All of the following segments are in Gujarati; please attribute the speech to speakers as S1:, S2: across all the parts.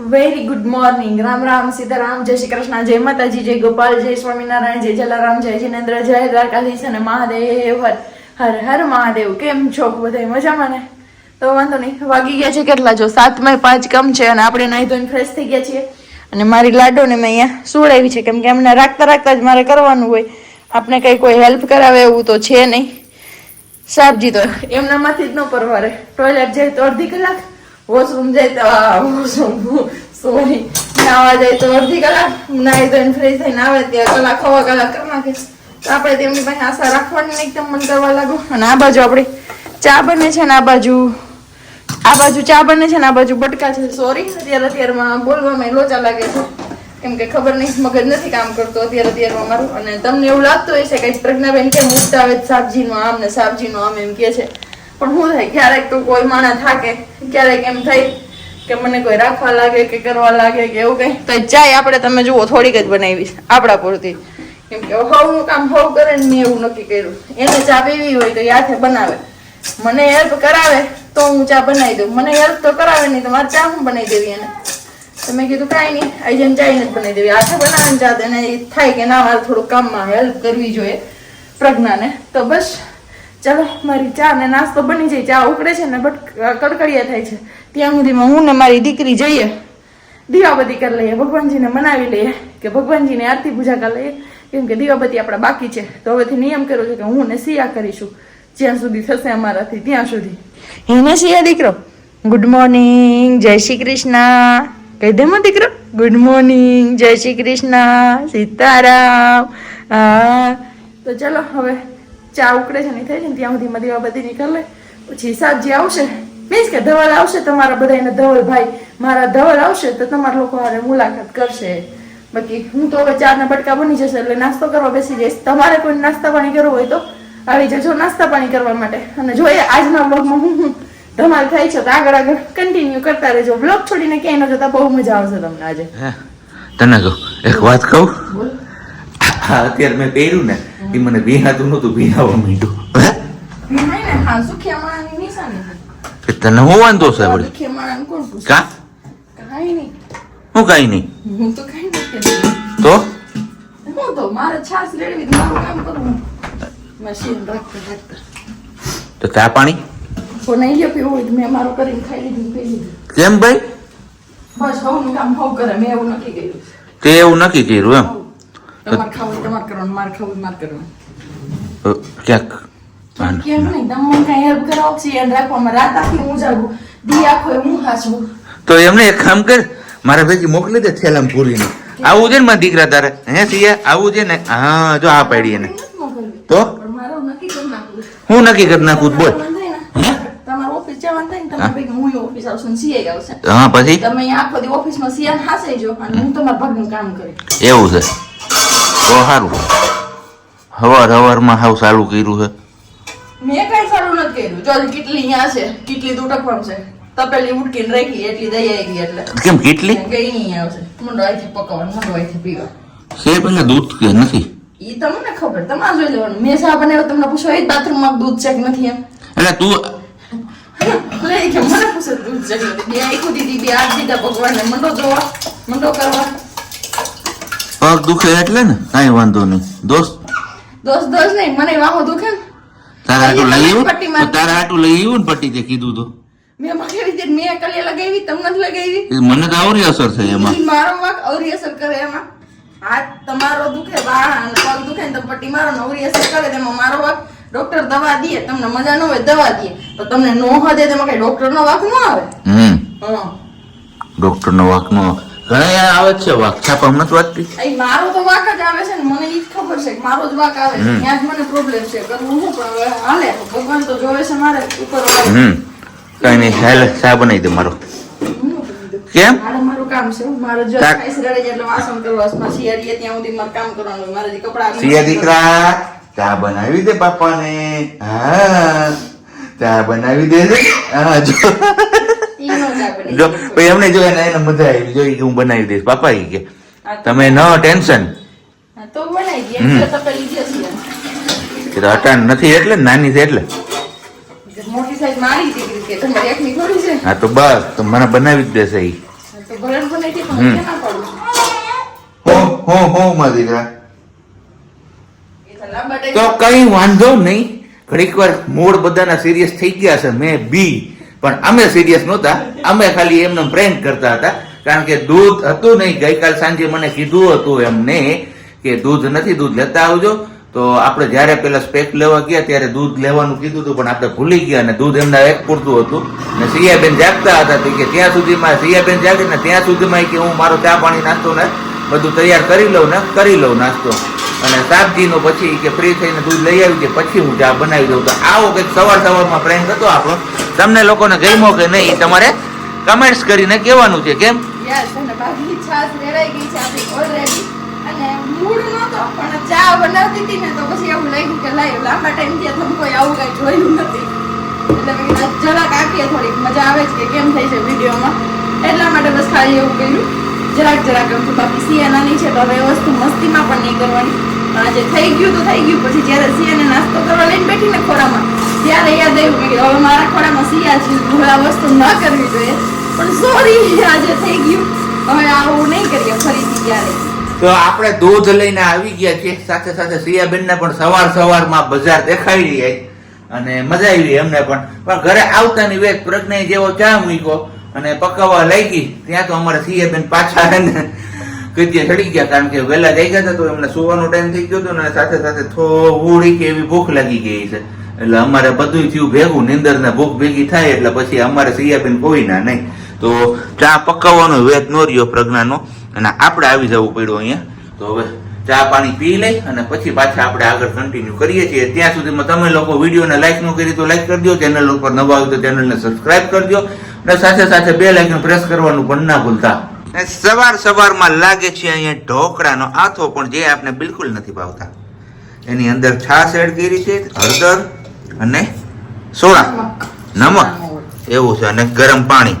S1: Very good morning Ram Ram Sitaram જય શ્રી કૃષ્ણ જય માતાજી જય ગોપાલ જય સ્વામિનારાયણ જય જલારામ જય જિનેન્દ્ર જય દ્વારકાધીશ અને મહાદેવ હર હર હર મહાદેવ કેમ છો બધા? મજામાં ને? તો વાંધો નહીં. વાગી ગયા છે કેટલા? જો સાતમાં પાંચ કમ છે અને આપણે નાહી ધોઈને ફ્રેશ થઈ ગયા છીએ. અને મારી લાડોને મેં અહીંયા સુવડાવી છે. કેમ કે એમને રાખતા રાખતા જ મારે કરવાનું હોય. આપણે કઈ કોઈ હેલ્પ કરાવે એવું તો છે નહીં. સાબજી તો એમનામાંથી જ ન પરવારે. ટોયલેટ જાય તો અડધી કલાક વોશરૂમ જાય તો વોશરૂમ, સોરી. નાવા જાય તો અડધી કલાક નાહી ધોઈને ફ્રેશ થઈને આવે ત્યાં કલાક, હવા કલાક કરી નાખે. તો આપણે તેમની પાસે આશા રાખવાની એકદમ મન કરવા લાગો. અને આ બાજુ આપણે ચા બને છે ને આ બાજુ. આ બાજુ ચા બને છે ને આ બાજુ બટકા છે. સોરી અત્યારે અત્યારમાં બોલવામાં લોચા લાગે છે. કેમ કે ખબર નહીં, મગજ નથી કામ કરતો અત્યારે અત્યારમાં મારું. અને તમને એવું લાગતું હોય છે કે પ્રજ્ઞાબેન કેમ ઉઠતા આવે સાબજીનું આમ ને સાબજીનું આમ એમ કે છે. પણ શું થાય, ક્યારેક તો કોઈ માણસ થાકે, ક્યારેક એમ થાય કે મને કોઈ રાખવા લાગે કે કરવા લાગે કે એવું કઈ. તો ચાય આપણે તમે જુઓ, થોડીક જ બનાવી આપણા પૂરતી. કેમ કે હવનું કામ હવ કરે ને મેં એવું નક્કી કર્યું. એને ચા પીવી હોય તો હાથે બનાવે. મને હેલ્પ કરાવે તો હું ચા બનાવી દઉં. મને હેલ્પ તો કરાવે નહીં તો મારે ચા હું બનાવી દેવી એને? તો મેં કીધું કાંઈ નહીં, આઈ જઈને ચાઈને જ બનાવી દેવી. હાથે બનાવે ને ચા એને થાય કે ના, મારે થોડું કામમાં હેલ્પ કરવી જોઈએ પ્રજ્ઞાને. તો બસ ચાલો મારી ચા ને નાસ્તો બની જાય ચા ઉકળે છે ને બટ કડકડિયા થાય છે. ત્યાં સુધીમાં હું ને મારી દીકરી જઈએ. દીવાબત્તી કરી લઈએ ભગવાનજીને મનાવી લઈએ કે ભગવાનજીને આરતી પૂજા કરી લઈએ. કેમ કે દીવાબત્તી આપણા બાકી છે. તો હવેથી નિયમ કર્યો છે કે હું ને સિયા કરીશું. જ્યાં સુધી થશે અમારાથી ત્યાં સુધી. હિને સિયા દીકરો? ગુડ મોર્નિંગ જય શ્રી કૃષ્ણ. કહી દે મો દીકરો. ગુડ મોર્નિંગ જય શ્રી કૃષ્ણ સીતારામ. હા. તો ચલો હવે ચા ઉકળે છે નહીં થાય છે ત્યાં સુધી દીવાબત્તી બધી નીકળે. પછી સાબજી આવશે મીન્સ કે ધવલ આવશે તમારા બધાને ધવલ ભાઈ મારા ધવલ આવશે તો તમારા લોકો હારે મુલાકાત કરશે. બાકી હું તો હવે ચારના બટકા બની જશે એટલે નાસ્તો કરવા બેસી જઈશ. તમારે કોઈ નાસ્તા પાણી કરવું હોય તો આવી જજો નાસ્તા પાણી કરવા માટે. અને જોઈએ આજના બ્લોગમાં હું હું ધમાલ થાય છે તો આગળ આગળ કન્ટિન્યુ કરતા રહેજો. બ્લોગ છોડીને ક્યાંય ન જતા બહુ મજા આવશે તમને આજે.
S2: તને કહું એક વાત કહું? અત્યારે મેં પહેર્યું ને એ મને ભીહાતું નહોતું ભીહાવા માંડ્યું.
S1: નહીં
S2: તને હું વાંધો છે વળી? કા?
S1: કાંઈ નહીં.
S2: હું કાંઈ નહીં.
S1: હું તો કાંઈ નથી કહેતી.
S2: તો?
S1: હું તો મારે છાસ રેડવી મારું કામ કરવું મશીન રાખતા રાખતા
S2: તો ચા પાણી?
S1: નહીં ગયો પીવું મેં મારું કરીને ખાઈ લીધું પી લીધું.
S2: કેમ ભાઈ?
S1: બસ હવનું કામ હવ કરે મેં એવું નક્કી કર્યું
S2: તે એવું નક્કી કર્યું એમ?
S1: તમારે ખાવું તમારે કરવાનું મારે ખાવું મારે કરવાનું
S2: ક્યાંક હા,
S1: કેમ નહીં તમે મને કાંઈ હેલ્પ કરાવો છે યાદ રાખવામાં રાત આખી હું જાગું દી આખો હું હાચવું
S2: તો એમને એક કામ કર મારા ભેગી મોકલી દે થેલામ પૂરીને આવું છે ને મારા દીકરા તારે? હે સિયા? આવું છે ને? હા જો આ પાડી એને. તો?
S1: પણ મારે એવું નક્કી કરી નાખવું
S2: હું નક્કી કરી નાખું બોલ.
S1: હું?
S2: પછી?
S1: તમે આખો દી ઓફિસમાં સિયાન હાસે જો અને હું તમારા ભાગનું કામ કરી
S2: એવું છે. તો સારું હવાર હવારમાં હાવ સારું કર્યું છે.
S1: મેં કઈ સારું નથી કર્યું. જો કેટલી અહીંયા છે. કેટલી દુટકવાનું છે. તપેલી ઉટકીને રાખી એટલી દઈ આવી એટલે.
S2: કેમ કેટલી?
S1: કઈ કે અહીંયા આવશે. મુંડો અહીંથી પકવવાનું મુંડો અહીંથી પીવા.
S2: છે પેલા દૂધ કે નથી?
S1: એ તમને ખબર તમારે જોઈ લેવાનું. મેં શા બનાવ્યો તમને પૂછો એ બાથરૂમમાં દૂધ છે કે નથી એમ?
S2: એટલે તું
S1: મને પૂછે દૂધ છે બે આખું દીધી બે હાથ દીધા ભગવાનને. મંડો જોવા મંડો કરવા.
S2: પગ દુખે એટલે ને? કઈ વાંધો નહીં. દોસ્ત?
S1: દોસ્ત દોસ્ત નહીં મને વાહો દુખે
S2: તારા હાટું લઈ આવ્યું તો તારા હાટું લઈ આવ્યું ને પટ્ટી તે કીધું તો?
S1: મેં મારી રીતે મેં કલિયા લગાવી તમને જ લગાવી?
S2: મને તો આવરી અસર થઈ એમાં.
S1: મારો વાક અવરી અસર કરે એમાં. હાથ તમારો દુખે અને પગ દુખે ને તમે પટ્ટી મારો ને અવરી અસર કરે તેમાં મારો વાંક ડોક્ટર દવા દે તમને મજા ન હોય દવા દે તો તમને નો હદે તેમાં કઈ ડોક્ટર નો વાક ન આવે?
S2: હમ. ડોક્ટર નો વાક નો ઘણા યાર આવે છે વાક છાપા મત વાંચતી.
S1: અહીં મારો તો વાક જ આવે છે ને મને ઈ જ ખબર છે કે મારો જ વાક આવે છે. ત્યાં જ મને પ્રોબ્લેમ છે. કરવું હું પણ હવે હાલે ભગવાન તો જોવે છે મારે ઉપર
S2: હમ. કઈ નહીં હાલ સાહેબ બનાવી દે મારો. કેમ?
S1: મારે મારું કામ છે મારો જો
S2: તાર-
S1: રડે એટલે વાસણ કરવા પછી હરીએ ત્યાં સુધી મારે કામ કરવાનું. મારે જે કપડાં
S2: સિયા દીકરા ચા બનાવી દે બાપાને. હા ચા બનાવી દે હા જો.
S1: જ
S2: પછી એમને જો એને એને મજા આવી જો કે હું બનાવી દઈશ. પાપા એ કે તમે ન ટેન્શન.
S1: તો બનાવી
S2: તો અટાણ નથી એટલે નાની છે એટલે.
S1: મોટી સાઈઝ મારી દીકરી કે તમારી એકની થોડી છે.
S2: હા તો બસ તો મને બનાવી જ દેશે ઈ.
S1: તો ભરણ બનાવી દે પણ ના પાડું?
S2: હો હો હો માં દીકરા
S1: તો
S2: કઈ વાંધો નહીં. ઘડીક વાર મૂળ બધાના સિરિયસ થઈ ગયા છે મેં બી. પણ અમે સિરિયસ નહોતા. અમે ખાલી એમને પ્રેન્ક કરતા હતા. કારણ કે દૂધ હતું નહીં. ગઈકાલ સાંજે મને કીધું હતું એમને કે દૂધ નથી, દૂધ લેતા આવજો. તો આપણે જ્યારે પેલા સ્પેક લેવા ગયા ત્યારે દૂધ લેવાનું કીધું હતું, પણ આપણે ભૂલી ગયા અને દૂધ એમના એક પૂરતું હતું. ને સિયાબેન જાગતા હતા કે ત્યાં સુધીમાં સિયાબેન જાગે ને ત્યાં સુધીમાં કે હું મારો ચા પાણી નાસ્તો ને બધું તૈયાર કરી લઉં ને, કરી લઉં નાસ્તો. અને સાતજીનો પછી કે ફ્રી થઈને દૂધ લઈ આવી છે પછી હું ચા બનાવી દઉં. તો આવો કંઈક સવાર સવારમાં પ્રેન્ક હતો આપણો. તમને લોકોને ગમ્યો કે નહીં તમારે કમેન્ટ્સ કરીને કહેવાનું છે, કેમ?
S1: બનાવતી હતી ને તો પછી એવું લાગ્યું કે લાય, લાંબા આવું કઈ જોયું નથી. જરાક આપીએ થોડીક, મજા આવે છે કે કેમ થાય છે વિડીયોમાં. એટલા માટે બસ ખાલી એવું કર્યું. જરાક જરાક એમ બાકી સિયા નાની છે તો હવે વસ્તુ મસ્તીમાં પણ નહીં કરવાની. આજે થઈ ગયું તો થઈ ગયું. પછી જ્યારે સિયાને નાસ્તો કરવા લઈને બેઠી ને ખોરામાં, ત્યારે યાદ આવ્યું કે હવે મારા ખોરામાં સિયા છે. હવે આ વસ્તુ ન કરવી જોઈએ. પણ સોરી આજે થઈ ગયું. હવે આવું નહીં કરીએ ફરીથી ક્યારે.
S2: તો આપણે દૂધ લઈને આવી ગયા છીએ. સાથે સાથે સિયાબેનને પણ સવાર સવારમાં બજાર દેખાઈ જાય અને મજા આવી એમને પણ. પણ ઘરે આવતાની વેત પ્રજ્ઞા જેવો ચા મૂક્યો. અને પકાવવા લઈ ગઈ ત્યાં તો અમારે સિયાબેન પાછા હે ને કીધે ચડી ગયા કારણ કે વહેલા જઈ ગયા હતા તો એમને સુવાનો ટાઈમ થઈ ગયો હતો અને સાથે સાથે થોડી કે એવી ભૂખ લાગી ગઈ છે. એટલે અમારે બધું થયું ભેગું નિંદર ને ભૂખ ભેગી થાય એટલે પછી અમારે સિયાબેન કોઈ ના નહીં. તો ચા પકાવવાનો વેત નો રહ્યો પ્રજ્ઞાનો, અને આપણે આવી જવું પડ્યું અહીંયા. તો હવે ચા પાણી પી લઈ અને પછી પાછા આપણે આગળ કન્ટિન્યુ કરીએ છીએ. ત્યાં સુધીમાં તમે લોકો વિડીયોને લાઈક ન કરી તો લાઈક કરજો ચેનલ ઉપર નવા આવ્યું તો ચેનલને સબસ્ક્રાઇબ કરજો અને સાથે સાથે બે લાઈકન પ્રેસ કરવાનું પણ ના ભૂલતા. સવાર સવારમાં લાગે છે અહીંયા ઢોકળાનો આથો પણ જે આપણે બિલકુલ નથી ભાવતા. એની અંદર છાશ એડ કરી છે હળદર અને સોડા. નમક. એવું છે અને ગરમ પાણી.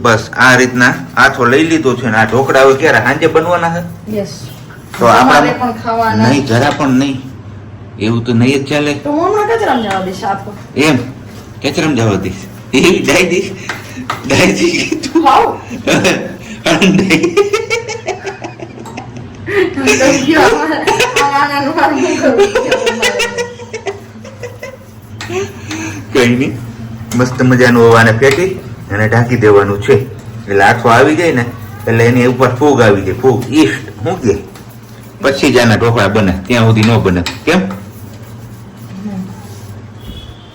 S2: બસ આ રીતના આથો લઈ લીધો છે અને આ ઢોકળા હવે ક્યારે સાંજે બનવાના છે? તો આપણે
S1: પણ
S2: નહીં જરા પણ નહીં. એવું તો નહીં જ ચાલે. એમ? કેચરમ જવા દઈશ. ડાઈ દઈશ ડાઈ દઈશ
S1: ખાઓ
S2: અંડાઈ. કઈ નહીં મસ્ત મજાનું હવાને ફેંકી અને ઢાંકી દેવાનું છે. એટલે આથો આવી જાય ને એટલે એની ઉપર ફૂગ આવી જાય. ફૂગ ઈસ્ટ મૂકીએ કે પછી જ આના ઢોકળા બને ત્યાં સુધી ન બને. કેમ?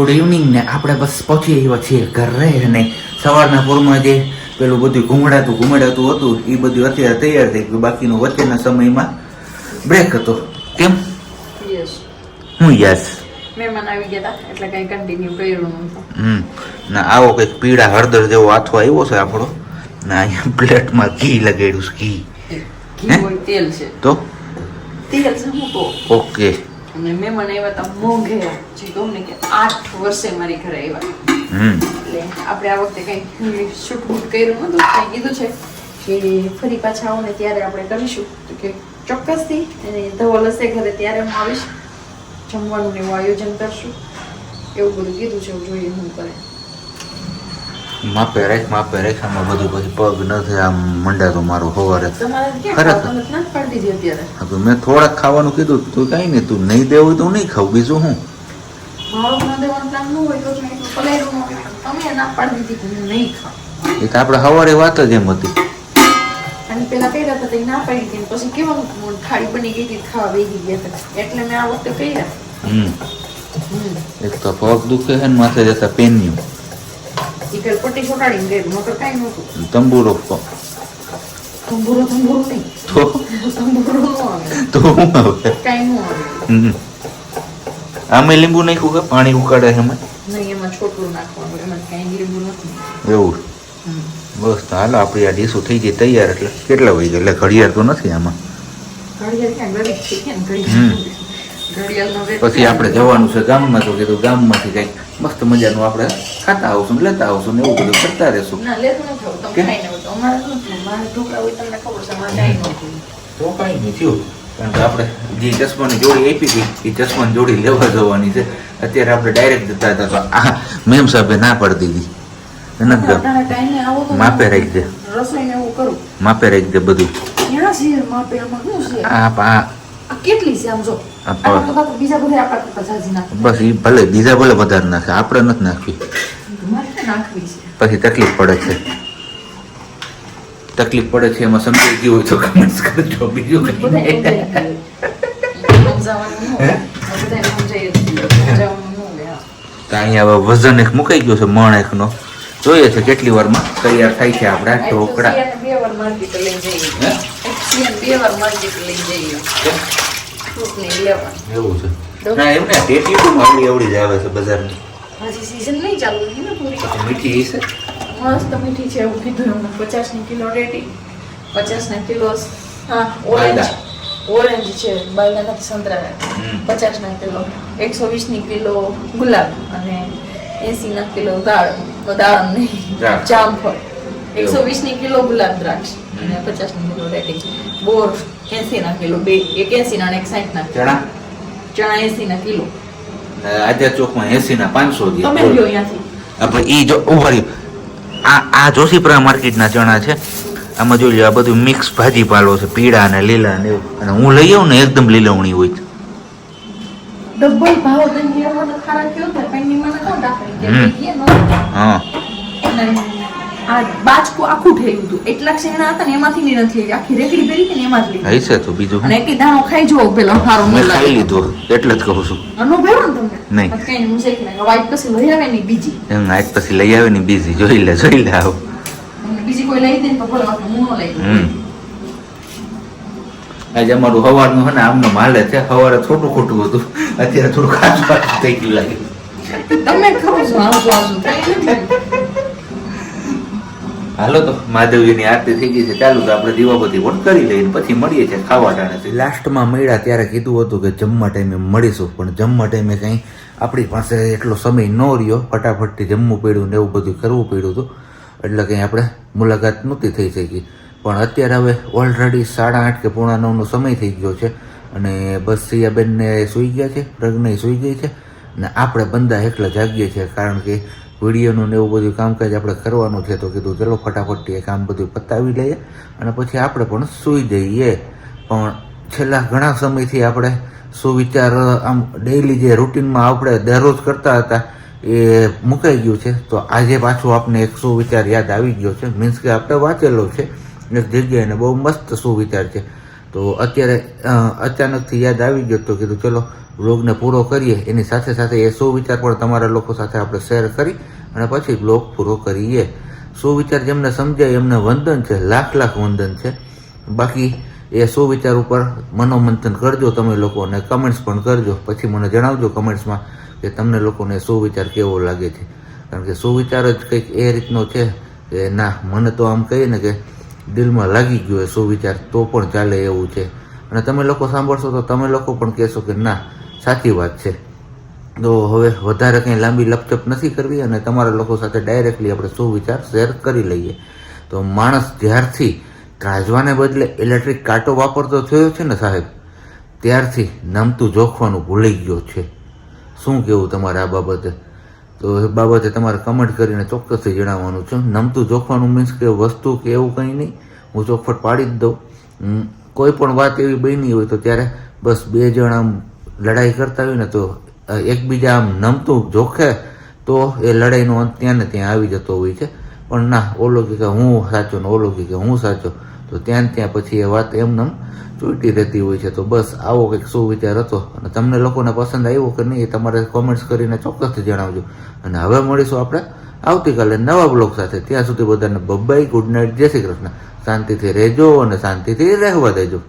S2: ગુડ ઇવનિંગ ને આપણે બસ પહોંચી આવ્યા છીએ ઘરે અને સવારના પૂરમાં જે પેલું બધું ઘૂમડાતું ઘૂમડાતું હતું એ બધું અત્યારે તૈયાર થઈ ગયું. બાકીનો વચ્ચેના સમયમાં બ્રેક હતો. કેમ? હું યસ.
S1: મહેમાન આવી ગયા એટલે કઈ કન્ટિન્યુ કર્યું
S2: હમ. ના આવો કંઈક પીળા હળદર જેવો આથો આવ્યો છે આપણો. ના અહીંયા પ્લેટમાં ઘી લગાડ્યું છે ઘી.
S1: ઘી તેલ છે.
S2: તો?
S1: તેલ છે તો.
S2: ઓકે.
S1: અને મહેમાન આવ્યા હતા મોંઘે. જે કહું ને કે આઠ વર્ષે મારી ઘરે આવ્યા. એટલે આપણે આ વખતે કંઈ શૂટ બૂટ કર્યું નતું કંઈ કીધું છે કે ફરી પાછા આવો ને ત્યારે આપણે કરીશું. તો કે ચોક્કસથી અને ધવલ હશે ઘરે ત્યારે હું આવીશ. જમવાનું એવું આયોજન કરશું. એવું બધું કીધું છે જોઈએ હું કરે.
S2: માપે રાખ માપે રાખ આમાં બધું પછી પગ ન થાય આમ મંડાતો મારો હવારે
S1: તમારે
S2: ખરેખર. તો. મેં થોડાક ખાવાનું કીધું તું કઈ નહીં તું નહીં દેવું તો નહીં ખાવ બીજું હું?
S1: મારું તો
S2: એ તો આપણે હવારે વાત જ એમ હતી.
S1: અને પેલા કર્યા હતા ના પાડી દીધી પછી કેવા થાળી બની ગઈ હતી ખાવા બેસી ગયા હતા. એટલે મેં આ વખતે કર્યા.
S2: એક તો પગ દુખે છે ને માથે જતા પેન્યું. તંબુરો
S1: તંબુરો તંબુરો નહીં.
S2: તો?
S1: તંબુરો
S2: તો
S1: કાંઈ.
S2: આમે લીંબુ નાખ્યું કે પાણી ઉકાળે છે એમાં?
S1: નહીં એમાં છોટલું નાખવાનું એમાં કાંઈ લીંબુ નથી.
S2: એવું? બસ તો હાલો આપણી આ ડીશો થઈ ગઈ તૈયાર એટલે કેટલા વાગે એટલે ઘડિયાળ તો નથી આમાં.
S1: ઘડિયાળ
S2: પછી આપણે જવાનું છે ગામમાં તો કીધું ગામમાંથી કંઈક મસ્ત મજાનું આપણે ખાતા આવશું ને લેતા આવશું ને એવું બધું કરતા રહેશું.
S1: ના લેતું નથી આવું. તમે
S2: કેમ?
S1: ખાઈને આવો તો. અમારે નથી મારે ઢોકળા હોય તમને ખબર છે અમારે કાંઈ નહોતું.
S2: તો કાંઈ નહીં થયું. કારણ કે આપણે જે ચશ્માની જોડી આપી હતી એ ચશ્માની જોડી લેવા જવાની છે. અત્યારે આપણે ડાયરેક્ટ જતા હતા તો આ મેમ સાહેબે ના પાડી દીધી. નથી ગમ
S1: અટાણે ટાઈમે આવો તો
S2: માપે રાખી દે માપે રાખી દે બધું આ
S1: કેટલી છે આમ જો? બીજા બધા આપણા કરતા ઝાઝી
S2: બસ એ ભલે બીજા ભલે વધારે નાખે આપણે નથી નાખવી.
S1: નાખવી છે.
S2: પછી તકલીફ પડે છે. તકલીફ પડે છે એમાં સમજાઈ ગયું હોય તો કમેન્ટ કરજો બીજું કંઈ
S1: ન ન.
S2: તો અહીંયા હવે વજન એક મુકાઈ ગયો છે મણ એકનો. જોઈએ છે કેટલી વારમાં તૈયાર થાય છે આપણા ઢોકળા.
S1: બે વાર માર્કેટ લઈને જઈએ? એક બે વાર લઈને જઈએ ને
S2: એવું છે. ના એમ ટેટી તો આવડી આવડી જ આવે છે બજારની.
S1: હજી સીઝન નહીં ચાલુ થઈ ને પૂરી?
S2: મીઠી છે
S1: મસ્ત મીઠી છે એવું કીધું એમને. પચાસ કિલો રેટી પચાસના કિલો હા ઓરેન્જ. ઓરેન્જ છે નથી સંતરા
S2: હમ.
S1: કિલો. એકસો વીસની કિલો ગુલાબ અને એસી ના કિલો દાળ. દાળ નહીં જામફળ. એકસો વીસની કિલો ગુલાબ દ્રાક્ષ. અને પચાસની કિલો રેટી બોર એસી ના કિલો બે એક એસી ના અને એક સાઠ ના.
S2: ચણા?
S1: ચણા એસી ના કિલો.
S2: આધ્યા ચોકમાં એસી ના પાંચસો
S1: તમે લ્યો અહીંયાથી.
S2: આપણે ઈ જો ઊભા આ આ જોશીપુરા માર્કેટના ચણા છે. આમાં જોઈ લો આ બધું મિક્સ ભાજી પાલો છે પીળા અને લીલા ને એવું. અને હું લઈ આવું ને એકદમ લીલવણી હોય છે.
S1: ડબલ ભાવ દઈને ખારા કયો થાય પેન્ડિંગમાં કોણ રાખે
S2: હમ.
S1: કે ન.
S2: હા.
S1: આ બાજકું આખું ઠેલું હતું. એટલા શેણા હતા ને એમાંથી ની નથી લીધી. આખી રેકડી ભરી ને એમાં જ લીધી.
S2: હઈ તો બીજું?
S1: અને
S2: શું?
S1: દાણો ખાઈ જોવો પેલો હારો
S2: મેં ખાઈ લીધો. એટલે જ કહું છું.
S1: અનુભવ્યો ને તમને?
S2: નહીં.
S1: કઈ હું શીખી નાખ્યો. વાઈટ પછી લઈ આવે ને બીજી.
S2: એમ આજ પછી લઈ આવે ને બીજી. જોઈ લે જોઈ લે આવો.
S1: બીજી કોઈ લઈ દે ને તો ભલે હું ન લઈ દઉં.
S2: હમ. આજે અમારું સવારનું છે ને આમનો માલે છે. સવારે થોડું ખોટું હતું. અત્યારે થોડું ખાસ થઈ ગયું લાગે.
S1: તમે ખરો છો.
S2: હાલો તો મહાદેવજીની આરતી થઈ ગઈ છે. ચાલુ તો આપણે દીવાબત્તી પણ કરી લઈએ પછી મળીએ છીએ ખાવા ટાણે લાસ્ટમાં મળ્યા ત્યારે કીધું હતું કે જમવા ટાઈમે મળીશું, પણ જમવા ટાઈમે કંઈ આપણી પાસે એટલો સમય ન રહ્યો. ફટાફટથી જમવું પડ્યું ને એવું બધું કરવું પડ્યું હતું. એટલે કંઈ આપણે મુલાકાત નહોતી થઈ શકી. પણ અત્યારે હવે ઓલરેડી સાડા આઠ કે પોણા નવનો સમય થઈ ગયો છે અને બસ સિયાબેનને સૂઈ ગયા છે પ્રજ્ઞા સૂઈ ગઈ છે. અને આપણે બંદા એકલા જાગીએ છીએ કારણ કે વિડીયોનું ને એવું બધું કામકાજ આપણે કરવાનું છે, તો કીધું ચલો ફટાફટથી એ કામ બધું પતાવી લઈએ અને પછી આપણે પણ સૂઈ જઈએ. પણ છેલ્લા ઘણા સમયથી આપણે સુવિચાર, આમ ડેઈલી જે રૂટીનમાં આપણે દરરોજ કરતા હતા, એ મુકાઈ ગયું છે. તો આજે પાછું આપણે એક સુવિચાર યાદ આવી ગયો છે. મીન્સ કે આપણે વાંચેલો છે, એક જગ્યાએ બહુ મસ્ત સુવિચાર છે. તો અત્યારે અચાનકથી યાદ આવી ગયો તો કીધું, ચલો બ્લોગને પૂરો કરીએ, એની સાથે સાથે એ સુવિચાર પણ તમારા લોકો સાથે આપણે શેર કરી અને પછી બ્લોગ પૂરો કરીએ. સુવિચાર જેમને સમજાય, એમને વંદન છે, લાખ લાખ વંદન છે. બાકી એ સુવિચાર ઉપર મનોમંથન કરજો તમે લોકો અને કમેન્ટ્સ પણ કરજો. પછી મને જણાવજો કમેન્ટ્સમાં કે તમને લોકોને સુવિચાર કેવો લાગે છે. કારણ કે સુવિચાર જ કંઈક એ રીતનો છે કે ના, મને તો આમ કહીએ ને કે દિલમાં લાગી ગયો એ સુવિચાર તો પણ ચાલે એવું છે. અને તમે લોકો સાંભળશો તો તમે લોકો પણ કહેશો કે ના સાચી વાત છે. તો હવે વધારે કંઈ લાંબી લપચપ નથી કરવી અને તમારા લોકો સાથે ડાયરેક્ટલી આપણે સુવિચાર શેર કરી લઈએ. તો માણસ જ્યારથી ત્રાજવાને બદલે ઇલેક્ટ્રિક કાંટો વાપરતો થયો છે ને સાહેબ, ત્યારથી નમતું જોખવાનું ભૂલી ગયો છે. શું કહેવું તમારે આ બાબતે? તો એ બાબતે તમારે કમેન્ટ કરીને ચોક્કસથી જણાવવાનું છે. નમતું જોખવાનું મીન્સ કે વસ્તુ કે એવું કંઈ નહીં. હું ચોખવટ પાડી જ દઉં. કોઈ પણ વાત એવી બની હોય તો ત્યારે બસ બે જણા લડાઈ કરતા હોય ને તો એકબીજા આમ નમતું જોખે, તો એ લડાઈનો અંત ત્યાં ને ત્યાં આવી જતો હોય છે. પણ ના, ઓલો કે હું સાચો ને ઓલો કે હું સાચો, તો ત્યાં ત્યાં પછી એ વાત એમને ચૂંટી રહેતી હોય છે. તો બસ આવો કંઈક સુવિચાર હતો. અને તમને લોકોને પસંદ આવ્યો કે નહીં એ તમારે કોમેન્ટ્સ કરીને ચોક્કસથી જણાવજો. અને હવે મળીશું આપણે આવતીકાલે નવા બ્લોગ સાથે. ત્યાં સુધી બધાને બબ્બાઈ ગુડ નાઇટ જય શ્રી કૃષ્ણ. શાંતિથી રહેજો અને શાંતિથી રહેવા દેજો.